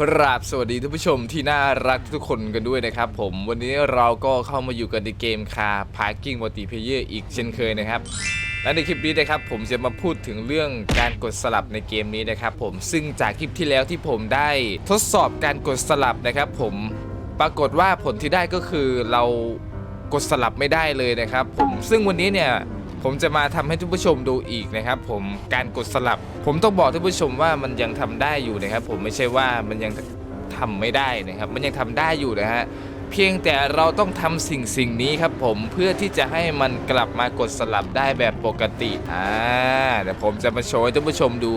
กราบสวัสดีท่านผู้ชมที่น่ารักทุกคนกันด้วยนะครับผมวันนี้เราก็เข้ามาอยู่กันในเกมคาร์พาร์กิ้งมัลติเพเยอร์อีกเช่นเคยนะครับและในคลิปนี้นะครับผมจะมาพูดถึงเรื่องการกดสลับในเกมนี้นะครับผมซึ่งจากคลิปที่แล้วที่ผมได้ทดสอบการกดสลับนะครับผมปรากฏว่าผลที่ได้ก็คือเรากดสลับไม่ได้เลยนะครับผมซึ่งวันนี้เนี่ย ผมจะมาทำให้ทุกผู้ชมดูอีกนะครับ ผมการกดสลับ ผมต้องบอกท่านผู้ชมว่ามันยังทำได้อยู่นะครับ ผมไม่ใช่ว่ามันยังทำไม่ได้นะครับ มันยังทำได้อยู่นะฮะเพียงแต่เราต้องทำสิ่งสิ่งนี้ครับผมเพื่อที่จะให้มันกลับมากดสลับได้แบบปกติอ่าเดี๋ยวผมจะมาโชว์ให้ท่านผู้ชมดู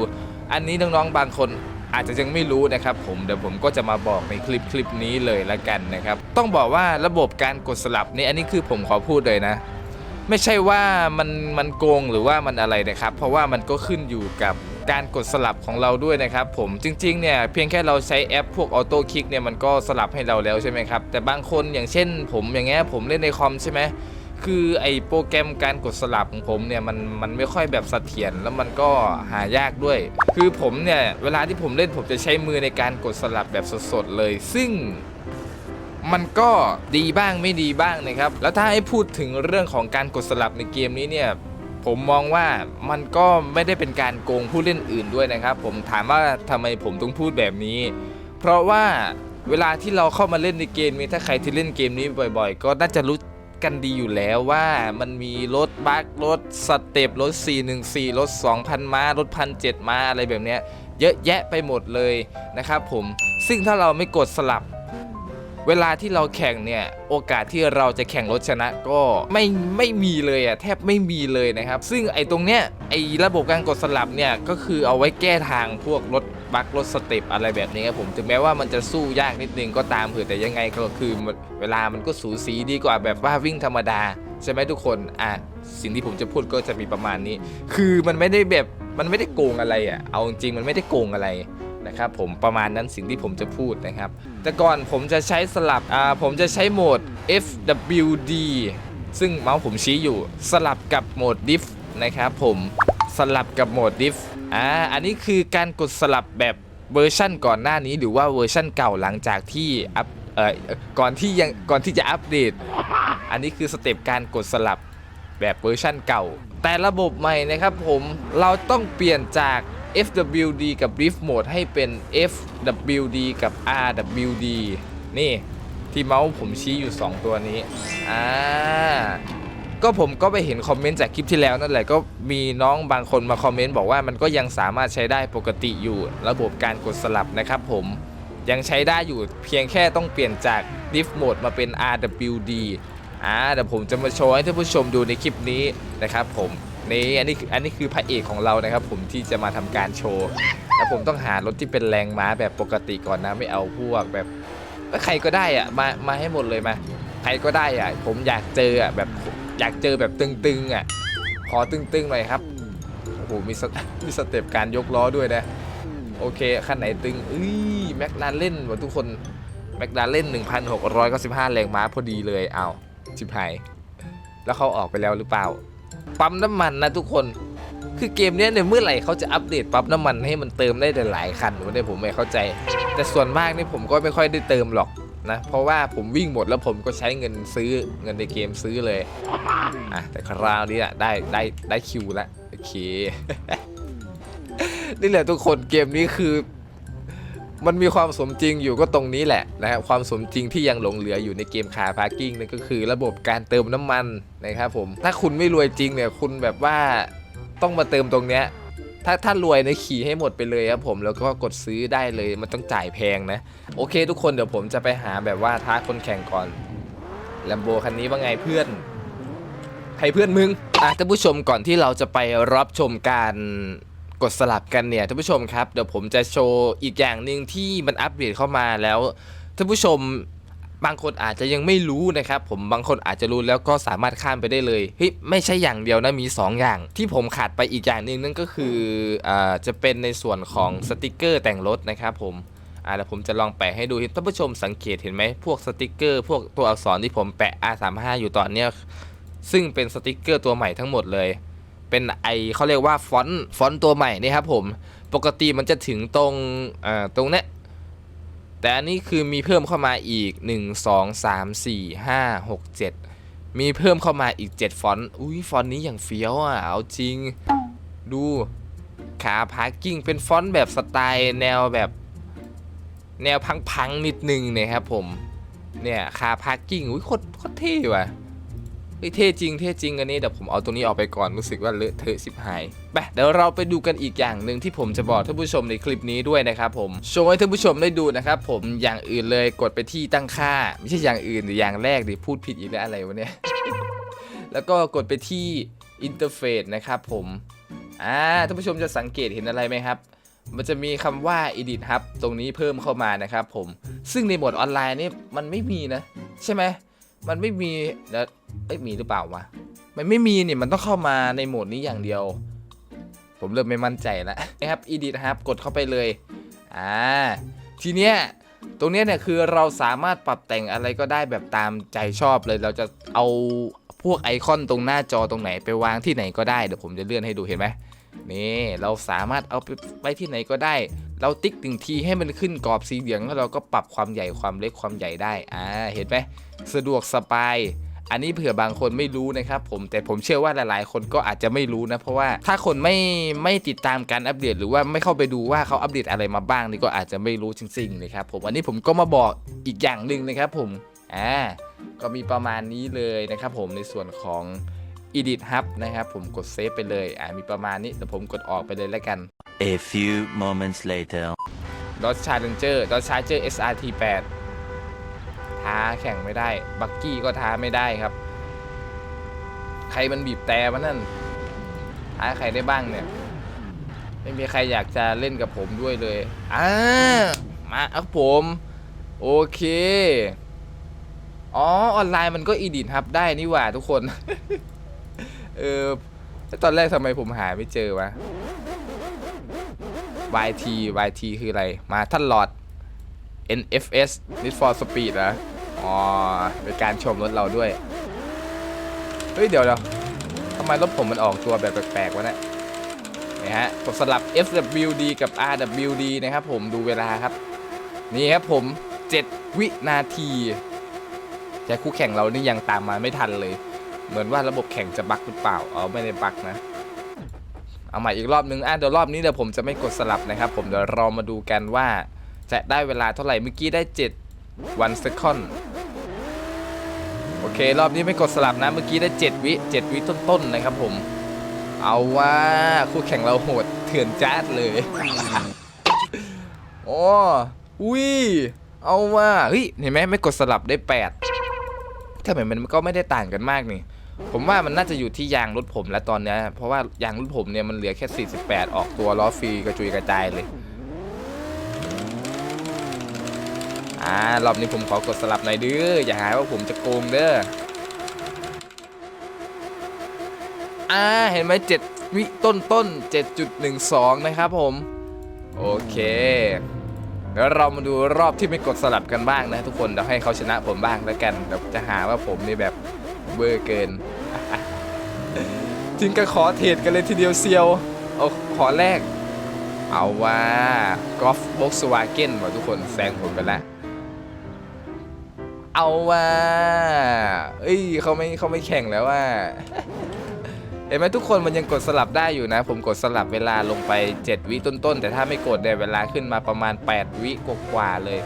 อันนี้น้องๆบางคนอาจจะยังไม่รู้นะครับผมเดี๋ยวผมก็จะมาบอกในคลิปคลิปนี้เลยละกันนะครับ ต้องบอกว่าระบบการกดสลับนี่อันนี้คือผมขอพูดเลยนะ ไม่ใช่ว่ามันมันโกงหรือว่ามันอะไรนะครับ เพราะว่ามันก็ขึ้นอยู่กับการกดสลับของเราด้วยนะครับผมจริงๆเนี่ยเพียงแค่เราใช้แอปพวกออโต้คลิกเนี่ยมันก็สลับให้เราแล้วใช่ไหมครับ แต่บางคนอย่างเช่น ผมอย่างเงี้ยผมเล่นในคอมใช่ไหมคือไอโปรแกรมการกดสลับของผมเนี่ยมันมันไม่ค่อยแบบเสถียรแล้วมันก็หายากด้วย คือผมเนี่ยเวลาที่ผมเล่นผมจะใช้มือในการกดสลับแบบสดๆเลย ซึ่ง มันก็ดีบ้างไม่ดีบ้างนะครับ แล้วถ้าให้พูดถึงเรื่องของการกดสลับในเกมนี้เนี่ยผมมองว่ามันก็ไม่ได้เป็นการโกงผู้เล่นอื่นด้วยนะครับ ผมถามว่าทำไมผมต้องพูดแบบนี้ เพราะว่าเวลาที่เราเข้ามาเล่นในเกมนี้ถ้าใครที่เล่นเกมนี้บ่อย ๆ ก็น่าจะรู้กันดีอยู่แล้วว่ามันมีรถบัครถสเต็ปรถ 414 รถ 2,000 ม้ารถ 1,700 ม้าอะไรแบบเนี้ยเยอะแยะไปหมดเลยนะครับผมซึ่งถ้าเราไม่กดสลับ เวลาที่เราแข่งเนี่ยโอกาสที่เราจะแข่งรถชนะก็ไม่ไม่มีเลยอะแทบไม่มีเลยนะครับ ซึ่งไอ้ตรงเนี้ยไอ้ระบบการกดสลับเนี่ยก็คือเอาไว้แก้ทางพวกรถบัครถสเต็ปอะไรแบบนี้ครับผมถึงแม้ว่ามันจะสู้ยากนิดนึงก็ตามเผื่อแต่ยังไงก็คือเวลามันก็สูสีดีกว่าแบบว่าวิ่งธรรมดา ใช่ไหมทุกคนอะสิ่งที่ผมจะพูดก็จะมีประมาณนี้ คือมันไม่ได้แบบมันไม่ได้โกงอะไรอะเอาจริงมันไม่ได้โกงอะไร นะครับผมประมาณนั้นสิ่งที่ผมจะพูดนะครับ แต่ก่อนผมจะใช้สลับอ่าผมจะใช้โหมด FWD ซึ่งเมาส์ผมชี้อยู่สลับกับโหมด diff นะครับผมสลับกับโหมด diff อ่าอันนี้คือการกดสลับแบบเวอร์ชั่นก่อนหน้านี้หรือว่าเวอร์ชั่นเก่าหลังจากที่อัพเอ่อก่อนที่ยังก่อนที่จะอัปเดต อันนี้คือสเต็ปการกดสลับแบบเวอร์ชั่นเก่า แต่ระบบใหม่นะครับผมเราต้องเปลี่ยนจาก FWD กับ Drift Mode ให้เป็น FWD กับ RWD นี่ที่เมาส์ผมชี้อยู่ 2 ตัวนี้ อ่า ก็ผมก็ไปเห็นคอมเมนต์จากคลิปที่แล้วนั่นแหละก็มีน้องบางคนมาคอมเมนต์บอกว่ามันก็ยังสามารถใช้ได้ปกติอยู่ ระบบการกดสลับนะครับผมยังใช้ได้อยู่เพียงแค่ต้องเปลี่ยนจาก Drift Mode มาเป็น RWD อ่าเดี๋ยวผมจะมาโชว์ให้ท่านผู้ชมดูในคลิปนี้นะครับผม นี่อันนี้คืออันนี้คือพระเอกของเรานะครับ ผมที่จะมาทำการโชว์แล้วผมต้องหารถที่เป็นแรงม้าแบบปกติก่อนนะไม่เอาพวกแบบใครก็ได้อะมามาให้หมดเลยมาใครก็ได้อะผมอยากเจออะแบบอยากเจอแบบตึงๆอะขอตึงๆหน่อยครับโอ้โหมีสมีสเต็ปการยกล้อด้วยนะโอเคคันไหนตึงอุ้ยแม็กลาเล่นว่ะทุกคนแม็กลาเล่น1,695 แรงม้าพอดีเลยเอาชิบหายแล้วเขาออกไปแล้วหรือเปล่า ปั๊มน้ำมันนะทุกคน คือเกมนี้เนี่ยเมื่อไหร่เขาจะอัปเดตปั๊มน้ำมันให้มันเติมได้หลายคันวะเนี่ยผมไม่เข้าใจ แต่ส่วนมากนี่ผมก็ไม่ค่อยได้เติมหรอกนะ เพราะว่าผมวิ่งหมดแล้วผมก็ใช้เงินซื้อเงินในเกมซื้อเลยอะแต่คราวนี้อะได้ได้ได้คิวแล้วโอเคนี่แหละทุกคนเกมนี้คือ มันมีความสมจริงอยู่ก็ตรงนี้แหละนะครับความสมจริงที่ยังหลงเหลืออยู่ในเกมคาร์พาร์กิ้งนั่นก็คือระบบการเติมน้ำมันนะครับผมถ้าคุณไม่รวยจริงเนี่ยคุณแบบว่าต้องมาเติมตรงเนี้ยถ้าถ้ารวยในยขี่ให้หมดไปเลยครับผมแล้วก็กดซื้อได้เลยมันต้องจ่ายแพงนะ โอเค ทุกคนเดี๋ยวผมจะไปหาแบบว่าท้าคนแข่งก่อนแลมโบคันนี้ว่าไงเพื่อนใครเพื่อนมึงอะท่านผู้ชมก่อนที่เราจะไปรับชมการ กดสลับกันเนี่ยท่านผู้ชมครับเดี๋ยวผมจะโชว์อีกอย่างหนึ่งที่มันอัปเดตเข้ามาแล้วท่านผู้ชมบางคนอาจจะยังไม่รู้นะครับ ผมบางคนอาจจะรู้แล้วก็สามารถข้ามไปได้เลยเฮ้ยไม่ใช่อย่างเดียวนะมี 2 อย่าง ที่ผมขาดไปอีกอย่างหนึ่งนั่นก็คืออ่าจะเป็นในส่วนของสติกเกอร์แต่งรถนะครับผมอ่าเดี๋ยวผมจะลองแปะให้ดูท่านผู้ชมสังเกตเห็นไหมพวกสติกเกอร์ พวกตัวอักษรที่ผมแปะ R35 อยู่ตอนเนี้ยซึ่งเป็นสติกเกอร์ตัวใหม่ทั้งหมดเลย เป็นไอเขาเรียกว่าฟอนต์ฟอนต์ตัวใหม่นี่ครับผมปกติมันจะถึงตรงอ่าตรงเนี้ยแต่อันนี้คือมีเพิ่มเข้ามาอีก 1 2 3 4 5 6 7 มีเพิ่มเข้ามาอีก 7 ฟอนต์อุ้ยฟอนต์นี้อย่างเฟี้ยวอะเอาจริง ดูขาพาร์กิ้งเป็นฟอนต์แบบสไตล์แนวแบบแนวพังๆนิดนึงนะครับผมเนี่ยคาพาร์กิ้งอุ้ยโคตรโคตรเท่ว่ะ ฮ้ยเท่จริงเท่จริงอันนี้เดี๋ยวผมเอาตัวนี้ออกไปก่อนรู้สึกว่าเลอะเทอะสิบหายไปเดี๋ยวเราไปดูกันอีกอย่างหนึ่งที่ผมจะบอกท่านผู้ชมในคลิปนี้ด้วยนะครับผมโชว์ให้ท่านผู้ชมได้ดูนะครับผมอย่างอื่นเลยกดไปที่ตั้งค่า ไม่ใช่อย่างอื่นหรืออย่างแรกดิพูดผิดอีกแล้วอะไรวะเนี่ยแล้วก็กดไปที่อินเทอร์เฟซนะครับผมอ่าท่านผู้ชมจะสังเกตเห็นอะไรไหมครับมันจะมีคำว่า Edit Hub ตรงนี้เพิ่มเข้ามานะครับผม ซึ่งในโหมดออนไลน์นี่มันไม่มีนะ ใช่ไหม มันไม่มีแล้วเอ้ยมีหรือเปล่าวะมันไม่มีเนี่ยมันต้องเข้ามาในโหมดนี้อย่างเดียว ผมเริ่มไม่มั่นใจแล้วนะครับ Edit Hub กดเข้าไปเลยอ่าทีเนี้ยตรงเนี้ยเนี่ยคือเราสามารถปรับแต่งอะไรก็ได้แบบตามใจชอบเลย เราจะเอาพวกไอคอนตรงหน้าจอตรงไหนไปวางที่ไหนก็ได้เดี๋ยวผมจะเลื่อนให้ดูเห็นไหมนี่เราสามารถเอาไปไว้ที่ไหนก็ได้ เราติ๊กหนึ่งทีให้มันขึ้นกรอบสีเหลืองแล้วเราก็ปรับความใหญ่ความเล็กความใหญ่ได้อ่าเห็นไหมสะดวกสบายอันนี้เผื่อบางคนไม่รู้นะครับผมแต่ผมเชื่อว่าหลายๆ คนก็อาจจะไม่รู้นะ เพราะว่าถ้าคนไม่ไม่ติดตามการอัปเดต หรือว่าไม่เข้าไปดูว่าเขาอัปเดตอะไรมาบ้างนี่ก็อาจจะไม่รู้จริงๆนะครับผมอันนี้ผมก็มาบอกอีกอย่างหนึ่งนะครับผมอ่าก็มีประมาณนี้เลยนะครับผมในส่วนของ Edit Hub นะครับผมกดเซฟไปเลยอ่ามีประมาณนี้เดี๋ยวผมกดออกไปเลยแล้วกัน A few moments later. Dodge Challenger Dodge Charger SRT 8ท้าแข่งไม่ได้ บักกี้ก็ท้าไม่ได้ครับ ใครมันบีบแต่มานั่น ท้าใครได้บ้างเนี่ย ไม่มีใครอยากจะเล่นกับผมด้วยเลย อ่า มาครับผม โอเค อ๋อ ออนไลน์มันก็อีดิทครับได้นี่หว่าทุกคน เออแล้วตอนแรกทำไมผมหาไม่เจอวะ YT YT คืออะไร มาท่านหลอด NFS Need for Speed เหรอ อ๋อ เป็นการชมรถเราด้วย เฮ้ย เดี๋ยวเดี๋ยวทำไมรถผมมันออกตัวแบบแปลกๆวะเนี่ยนี่ฮะกดสลับ FWD กับ RWD นะครับผมดูเวลาครับ นี่ครับผม 7 วินาทีแต่คู่แข่งเรานี่ยังตามมาไม่ทันเลย เหมือนว่าระบบแข่งจะบั๊กหรือเปล่า อ๋อ ไม่ได้บั๊กนะ เอาใหม่อีกรอบนึงอะเดี๋ยวรอบนี้เดี๋ยวผมจะไม่กดสลับนะครับ ผมเดี๋ยวเรามาดูกันว่า จะได้เวลาเท่าไหร่เมื่อกี้ได้7วันเซคอนโอเค รอบนี้ไม่กดสลับนะ เมื่อกี้ได้ 7 วิ 7 วิต้นๆนะครับผม เอาว่าคู่แข่งเราโหดเถื่อนจ้าดเลยโอ้อุ้ยเอาว่าเฮ้ยเห็นไหมไม่กดสลับได้8ถ้าเหมือนมันก็ไม่ได้ต่างกันมากนี่ ผมว่ามันน่าจะอยู่ที่ยางรถผมแล้วตอนนี้เพราะว่ายางรถผมเนี่ยมันเหลือแค่ 48 ออกตัวล้อฟรีกระจุยกระจายเลยอ่ารอบนี้ผมขอกดสลับหน่อยเด้ออย่าหาว่าผมจะโกงเด้ออ่าเห็นไหม7วิต้นต้น7.12 นะครับผม โอเคเดี๋ยวเรามาดูรอบที่ไม่กดสลับกันบ้างนะทุกคนเดี๋ยวให้เขาชนะผมบ้างแล้วกันเดี๋ยวจะหาว่าผมนี่แบบ เบอร์เกิน ถึงก็ขอเทรดกันเลยทีเดียวเซียวเอาขอแรก เอาว่ากอล์ฟบ็อกซ์วาเก้นว่ะทุกคนแซงผมไปแล้วเอาว่าเอ้ยเขาไม่เขาไม่แข่งแล้วว่าเห็นไหมทุกคนมันยังกดสลับได้อยู่นะ ผมกดสลับเวลาลงไป 7 วิต้นๆ แต่ถ้าไม่กดเนี่ยเวลาขึ้นมาประมาณ 8 วิกว่าๆเลย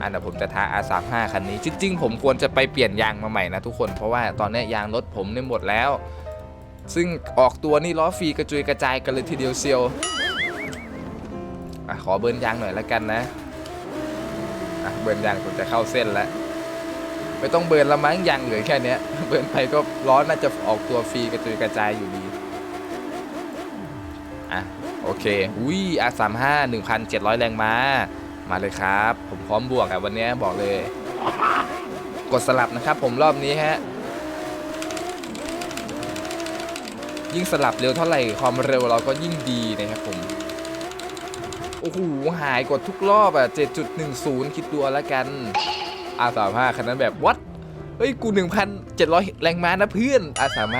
อันเดี๋ยวผมจะท้า R35 คันนี้ จริงๆ ผมควรจะไปเปลี่ยนยางมาใหม่นะทุกคน เพราะว่าตอนนี้ยางรถผมเนี่ยหมดแล้ว ซึ่งออกตัวนี่ล้อฟรีกระจุยกระจายกันเลยทีเดียวเซียวอะขอเบิร์นยางหน่อยละกันนะอะเบิร์นยางผมจะเข้าเส้นแล้ว ไม่ต้องเบิร์นละมั้งยางเหลือแค่นี้เบิร์นไปก็ล้อน่าจะออกตัวฟรีกระจุยกระจายอยู่ดีอะโอเคอุ้ย R35 1,700 แรงม้า มาเลยครับ ผมพร้อมบวกอะวันนี้บอกเลย กดสลับนะครับ ผมรอบนี้ฮะยิ่งสลับเร็วเท่าไหร่ความเร็วเราก็ยิ่งดีนะครับผมโอ้โหหายกดทุกรอบอะ7.10 คิดดูเอาละกัน R35 คันนั้นแบบวัดเฮ้ย กู 1,700 แรงม้านะเพื่อน R35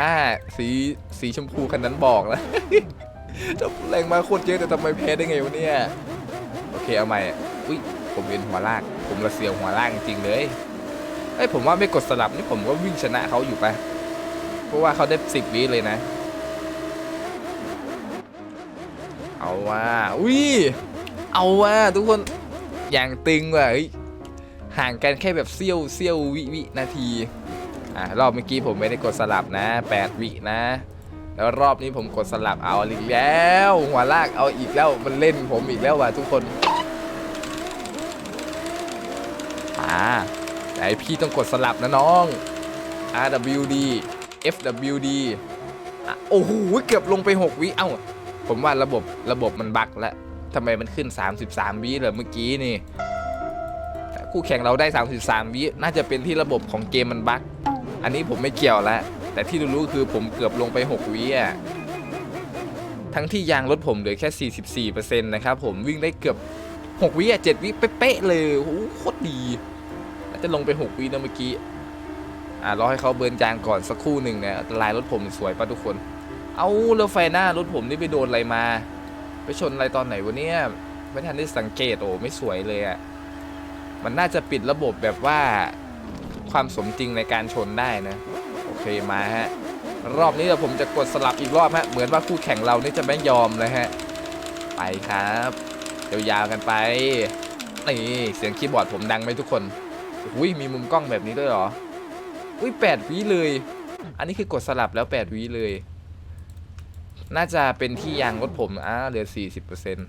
สีสีชมพูคันนั้นบอกแล้วแรงม้าโคตรเยอะแต่ทำไมแพ้ได้ไงวะเนี่ย โอเค เอาใหม่ อุ้ยผมเป็นหัวลาก ผมระเสียวหัวลากจริงเลยเอ้ยผมว่าไม่กดสลับนี่ผมก็วิ่งชนะเขาอยู่ปะเพราะว่าเขาได้สิบวิเลยนะ เอาว่าอุ้ยเอาว่าทุกคนอย่างตึงว่ะห่างกันแค่แบบเสี้ยวเสี้ยววิวินาทีอ่ารอบเมื่อกี้ผมไม่ได้กดสลับนะ 8 วินะ แล้วรอบนี้ผมกดสลับเอาอีกแล้ว หัวลากเอาอีกแล้วมันเล่นผมอีกแล้วว่ะทุกคน อ่าไหนพี่ต้องกดสลับนะน้อง RWD FWD อะโอ้โหเกือบลงไป 6 วิเอ้า ผมว่าระบบระบบมันบักแล้วทำไมมันขึ้น 33 วิเหรอเมื่อกี้นี่ คู่แข่งเราได้ 33 วิน่าจะเป็นที่ระบบของเกมมันบักอันนี้ผมไม่เกี่ยวแล้วแต่ที่รู้ๆคือผมเกือบลงไป 6 วิอะทั้งที่ยางรถผมเหลือแค่ 44%นะครับผมวิ่งได้เกือบ 6 วิอะ 7 วิเป๊ะเลยโอ้โหโคตรดี จะลงไป6วินะเมื่อกี้ อ่ารอให้เขาเบิร์นยางก่อนสักครู่หนึ่งเนี่ยลายรถผมสวยป่ะทุกคน เอาแล้วไฟหน้ารถผมนี่ไปโดนอะไรมา ไปชนอะไรตอนไหนวะเนี่ยไม่ทันได้สังเกตโอ้ไม่สวยเลยอะ่ะมันน่าจะปิดระบบแบบว่าความสมจริงในการชนได้นะ โอเคมาฮะ รอบนี้เดี๋ยวผมจะกดสลับอีกรอบฮะ เหมือนว่าคู่แข่งเรานี่จะไม่ยอมเลยฮะ ไปครับยาวๆกันไปนี่เสียงคีย์บอร์ดผมดังไหมทุกคน อุ้ยมีมุมกล้องแบบนี้ด้วยเหรอ อุ้ยแปดวิเลย อันนี้คือกดสลับแล้วแปดวิเลย น่าจะเป็นที่ยางรถผมอ่าเหลือ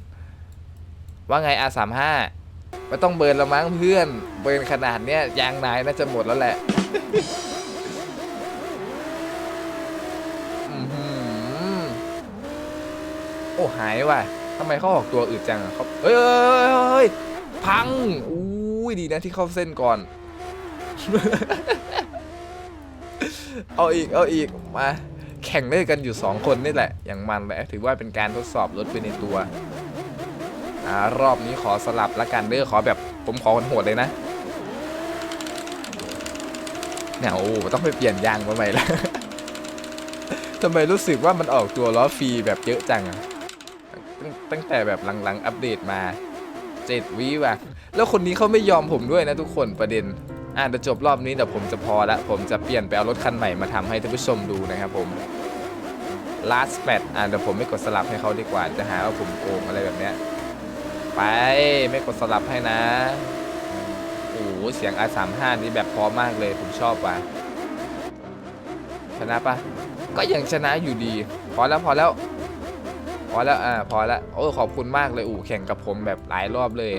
40%ว่าไง R35 ไม่ต้องเบิร์นและมั้งเพื่อน เบิร์นขนาดเนี้ยยางนายน่าจะหมดแล้วแหละโอ้หายว่ะทำไมเขาออกตัวอืดจังอะเขาเฮ้ยเฮ้ยพังอุ้ ยดีนะที่เข้าเส้นก่อน เอาอีกเอาอีกมา แข่งเล่นกันอยู่ 2 คนนี่แหละ อย่างมันแหละถือว่าเป็นการทดสอบรถไปในตัวอ่ารอบนี้ขอสลับละกันเด้อขอแบบผมขอคนโหดเลยนะเนี่ยโอ้ต้องไปเปลี่ยนยางมาใหม่ละทำไมรู้สึกว่ามันออกตัวล้อฟรีแบบเยอะจังอะตั้งตั้งแต่แบบหลังๆอัปเดตมา เจ็ดวิว่ะ แล้วคนนี้เขาไม่ยอมผมด้วยนะทุกคนประเด็น อ่าเดี๋ยวจบรอบนี้เดี๋ยวผมจะพอละ ผมจะเปลี่ยนไปเอารถคันใหม่มาทำให้ท่านผู้ชมดูนะครับผม last match อ่าเดี๋ยวผมไม่กดสลับให้เขาดีกว่า จะหาว่าผมโกงอะไรแบบเนี้ย ไปไม่กดสลับให้นะ โอ้โหเสียง R35 นี่แบบพอมากเลยผมชอบว่ะ ชนะปะก็ยังชนะอยู่ดี พอแล้วพอแล้ว พอแล้วอ่าพอแล้วโอ้ขอบคุณมากเลยอู่แข่งกับผมแบบหลายรอบเลย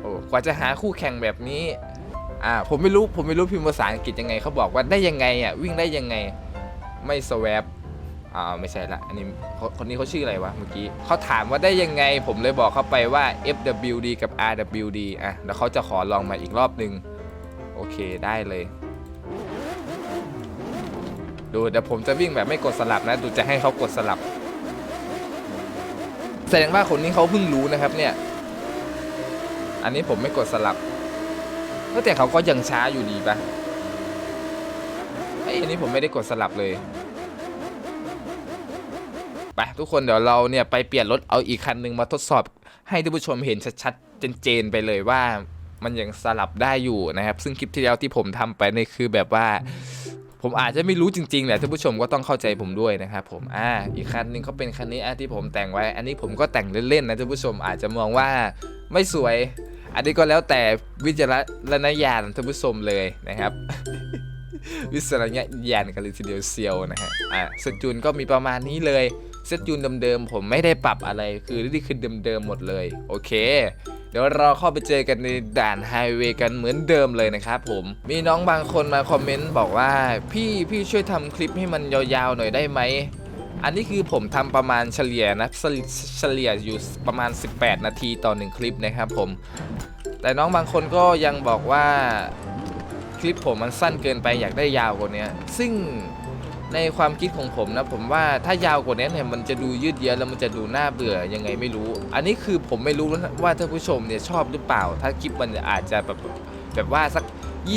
โอ้กว่าจะหาคู่แข่งแบบนี้อ่าผมไม่รู้ผมไม่รู้พิมพ์ภาษาอังกฤษยังไงเขาบอกว่าได้ยังไงอะวิ่งได้ยังไงไม่สวปอ่าไม่ใช่ละอันนี้คนคนนี้เขาชื่ออะไรวะเมื่อกี้เขาถามว่าได้ยังไง ผมเลยบอกเขาไปว่า FWD กับ RWD อะแล้วเขาจะขอลองมาอีกรอบหนึ่งโอเคได้เลย ดูเดี๋ยวผมจะวิ่งแบบไม่กดสลับนะ ดูจะให้เขากดสลับ แสดงว่าคนนี้เขาเพิ่งรู้นะครับเนี่ย อันนี้ผมไม่กดสลับเอ้ยแต่เขาก็ยังช้าอยู่ดีปะไอ้ยอันนี้ผมไม่ได้กดสลับเลย ไปทุกคนเดี๋ยวเราเนี่ยไปเปลี่ยนรถเอาอีกคันหนึ่งมาทดสอบ ให้ท่านผู้ชมเห็นชัดๆเจนๆไปเลยว่ามันยังสลับได้อยู่นะครับ ซึ่งคลิปที่แล้วที่ผมทำไปนี่คือแบบว่า ผมอาจจะไม่รู้จริงๆแหละท่านผู้ชมก็ต้องเข้าใจผมด้วยนะครับผมอ่าอีกคันหนึ่งเขาเป็นคันนี้ที่ผมแต่งไว้ อันนี้ผมก็แต่งเล่นๆนะท่านผู้ชมอาจจะมองว่าไม่สวย อันนี้ก็แล้วแต่วิจารณญาณท่านผู้ชมเลยนะครับวิจารณญาณกันเลยทีเดียวเซียวนะฮะ อะเซตจูนก็มีประมาณนี้เลย เซตจูนเดิมๆผมไม่ได้ปรับอะไร คือนี่คือเดิมๆหมดเลย โอเค เดี๋ยวเราเข้าไปเจอกันในด่านไฮเวย์กันเหมือนเดิมเลยนะครับผมมีน้องบางคนมาคอมเมนต์บอกว่า พี่พี่ช่วยทำคลิปให้มันยาวๆหน่อยได้ไหมอันนี้คือผมทำประมาณเฉลี่ยนะเฉลี่ยเฉลี่ยอยู่ประมาณ 18 นาทีต่อหนึ่งคลิปนะครับผม แต่น้องบางคนก็ยังบอกว่าคลิปผมมันสั้นเกินไปอยากได้ยาวกว่านี้ซึ่ง ในความคิดของผมนะผมว่าถ้ายาวกว่านี้เนี่ยมันจะดูยืดเยื้อแล้วมันจะดูน่าเบื่อยังไงไม่รู้ อันนี้คือผมไม่รู้ว่าท่านผู้ชมเนี่ยชอบหรือเปล่า ถ้าคลิปมันอาจจะแบบแบบว่าสัก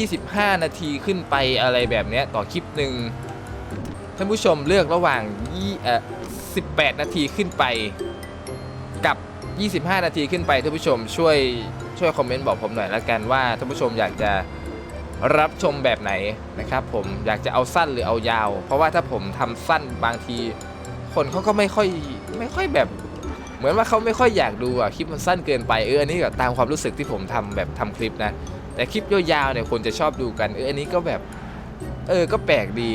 25 นาทีขึ้นไปอะไรแบบนี้ต่อคลิปหนึ่งท่านผู้ชมเลือกระหว่างยี่เอ่อ18 นาทีขึ้นไปกับ 25 นาทีขึ้นไปท่านผู้ชมช่วยช่วยคอมเมนต์บอกผมหน่อยละกันว่าท่านผู้ชมอยากจะ รับชมแบบไหนนะครับผมอยากจะเอาสั้นหรือเอายาว เพราะว่าถ้าผมทำสั้นบางที คนเขาก็ไม่ค่อยไม่ค่อยแบบ เหมือนว่าเขาไม่ค่อยอยากดูอะคลิปมันสั้นเกินไปเอออันนี้ก็ตามความรู้สึกที่ผมทำแบบทำคลิปนะ แต่คลิปยาวๆเนี่ยคนจะชอบดูกันเอออันนี้ก็แบบเออก็แปลกดี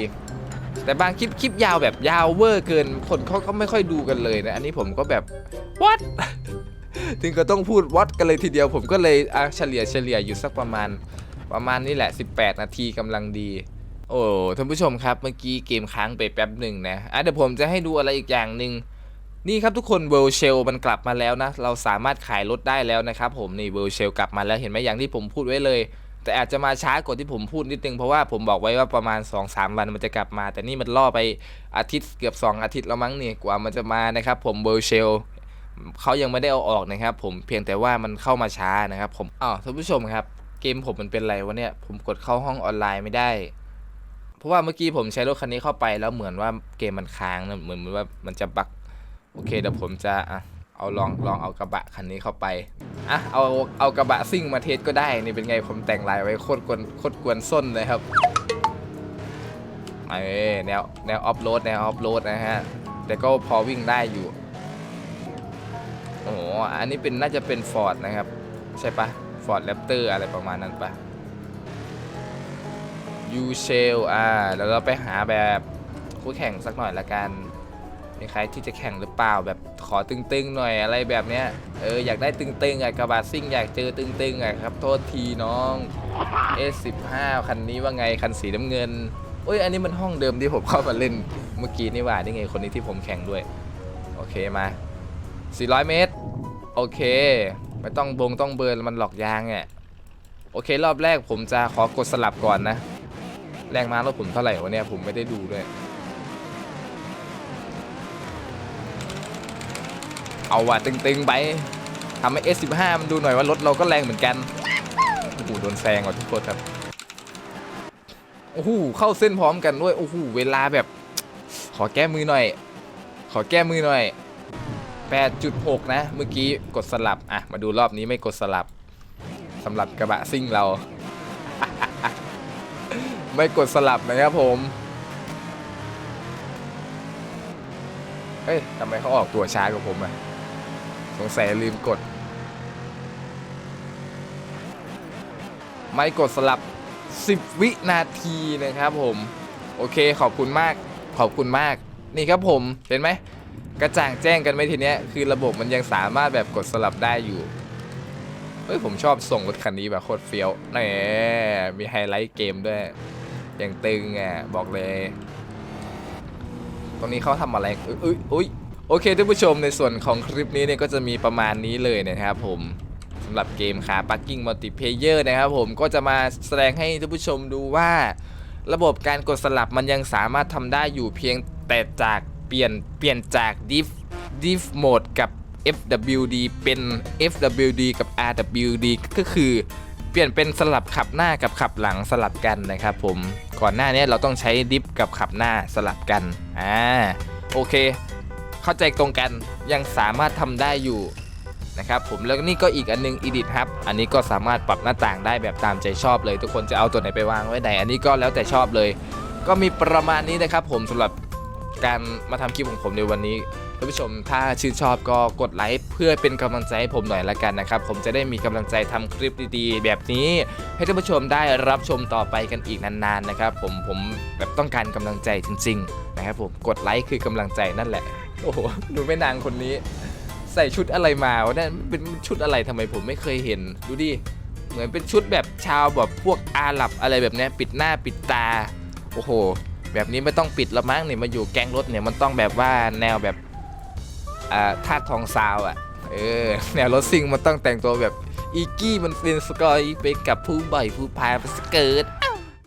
แต่บางคลิปคลิปยาวแบบยาวเวอร์เกินคนเขาก็ไม่ค่อยดูกันเลยนะอันนี้ผมก็แบบ what ถึงก็ต้องพูด what กันเลยทีเดียวผมก็เลยอะเฉลี่ยเฉลี่ยอยู่สักประมาณ ประมาณนี้แหละ 18 นาทีกำลังดี โอ้ท่านผู้ชมครับเมื่อกี้เกมค้างไปแป๊บหนึ่งนะอะเดี๋ยวผมจะให้ดูอะไรอีกอย่างหนึ่งนี่ครับทุกคน World Shell มันกลับมาแล้วนะ เราสามารถขายรถได้แล้วนะครับผมนี่ World Shell กลับมาแล้วเห็นไหมอย่างที่ผมพูดไว้เลย แต่อาจจะมาช้ากว่าที่ผมพูดนิดนึงเพราะว่าผมบอกไว้ว่าประมาณ 2-3 วันมันจะกลับมา แต่นี่มันล่อไปอาทิตย์เกือบ 2 อาทิตย์แล้วมั้งเนี่ยกว่ามันจะมานะครับผม World Shell เขายังไม่ได้เอาออกนะครับผมเพียงแต่ว่ามันเข้ามาช้านะครับผมอ้าวท่านผู้ชมครับ เกมผมมันเป็นไรวะเนี่ย ผมกดเข้าห้องออนไลน์ไม่ได้ เพราะว่าเมื่อกี้ผมใช้รถคันนี้เข้าไปแล้วเหมือนว่าเกมมันค้างนะเหมือนว่ามันจะบักโอเคเดี๋ยวผมจะอะเอาลองลองเอากระบะคันนี้เข้าไปอะเอาเอากระบะซิ่งมาเทสก็ได้นี่เป็นไงผมแต่งลายไว้โคตรกวนโคตรกวนส้นเลยครับเอ้แนวแนวออฟโรดแนวออฟโรดนะฮะแต่ก็พอวิ่งได้อยู่โอ้โหอันนี้เป็นน่าจะเป็นฟอร์ดนะครับ ใช่ปะ ฟอร์ดแรปเตอร์อะไรประมาณนั้นปะยูเชลอ่า แล้วเราไปหาแบบคู่แข่งสักหน่อยละกัน มีใครที่จะแข่งหรือเปล่าแบบขอตึงๆหน่อยอะไรแบบเนี้ย เออ อยากได้ตึงๆอะกระบะซิ่งอยากเจอตึงๆอะครับ โทษทีน้อง S15 คันนี้ว่าไงคันสีน้ำเงินโอ้ย อันนี้มันห้องเดิมที่ผมเข้ามาเล่นเมื่อกี้นี่ว่านี่ไงคนนี้ที่ผมแข่งด้วย โอเคมา 400 เมตร โอเค ไม่ต้องบงต้องเบิร์นมันหลอกยางอะโอเครอบแรกผมจะขอกดสลับก่อนนะ แรงม้ารถผมเท่าไหร่วะเนี่ยผมไม่ได้ดูด้วย เอาว่ะตึงๆไปทำให้ S15 มันดูหน่อยว่ารถเราก็แรงเหมือนกันโอ้โหโดนแซงว่ะทุกคนครับโอ้โหเข้าเส้นพร้อมกันด้วยโอ้โหเวลาแบบ ขอแก้มือหน่อย ขอแก้มือหน่อย 8.6 นะ เมื่อกี้กดสลับ อะ มาดูรอบนี้ไม่กดสลับสำหรับกระบะซิ่งเรา ไม่กดสลับนะครับผม เฮ้ยทำไมเขาออกตัวช้ากว่าผมอะสงสัยลืมกด ไม่กดสลับ 10 วินาทีนะครับผม โอเคขอบคุณมากขอบคุณมาก นี่ครับผมเห็นไหม กระจ่างแจ้งกันไหมทีเนี้ยคือระบบมันยังสามารถแบบกดสลับได้อยู่เฮ้ยผมชอบส่งรถคันนี้แบบโคตรเฟี้ยวแหมมีไฮไลท์เกมด้วยอย่างตึงอะบอกเลย ตรงนี้เขาทำอะไรอยอุ้ยอุ้ยโอเคท่านผู้ชมในส่วนของคลิปนี้เนี่ยก็จะมีประมาณนี้เลยนะครับผมสำหรับเกมคาปักกิ้งมัลติเพเยอร์นะครับผมก็จะมาแสดงให้ท่านผู้ชมดูว่า ระบบการกดสลับมันยังสามารถทำได้อยู่เพียงแต่จาก เปลี่ยนเปลี่ยนจาก diff diff mode กับ FWD เป็น FWD กับ RWD ก็คือเปลี่ยนเป็นสลับขับหน้ากับขับหลังสลับกันนะครับผมก่อนหน้านี้เราต้องใช้ดิฟกับขับหน้าสลับกันอ่าโอเค เข้าใจตรงกันยังสามารถทำได้อยู่นะครับผมแล้วนี่ก็อีกอันนึง Edit Hub อันนี้ก็สามารถปรับหน้าต่างได้แบบตามใจชอบเลย ทุกคนจะเอาตัวไหนไปวางไว้ไหน อันนี้ก็แล้วแต่ชอบเลย ก็มีประมาณนี้นะครับผมสำหรับ การมาทำคลิปของผมในวันนี้ท่านผู้ชมถ้าชื่นชอบก็กดไลค์เพื่อเป็นกำลังใจให้ผมหน่อยละกันนะครับ ผมจะได้มีกำลังใจทำคลิปดีๆ แบบนี้ ให้ท่านผู้ชมได้รับชมต่อไปกันอีกนานๆนะครับ ผมผมแบบต้องการกำลังใจจริง ๆ นะครับผมกดไลค์คือกำลังใจนั่นแหละโอ้โหดูแม่นางคนนี้ ใส่ชุดอะไรมาวะเนี่ยเป็นชุดอะไรทำไมผมไม่เคยเห็นดูดิเหมือนเป็นชุดแบบชาวแบบพวกอาหรับอะไรแบบนี้ปิดหน้าปิดตา โอ้โห แบบนี้ไม่ต้องปิดละมั้งเนี่ยมาอยู่แกงรถเนี่ยมันต้องแบบว่าแนวแบบอ่าทาสทองซาวอะเออแนวรถซิ่งมันต้องแต่งตัวแบบอีกี้มันเป็นสกอยไปกับผู้บ่อยผู้พายสเกิร์ต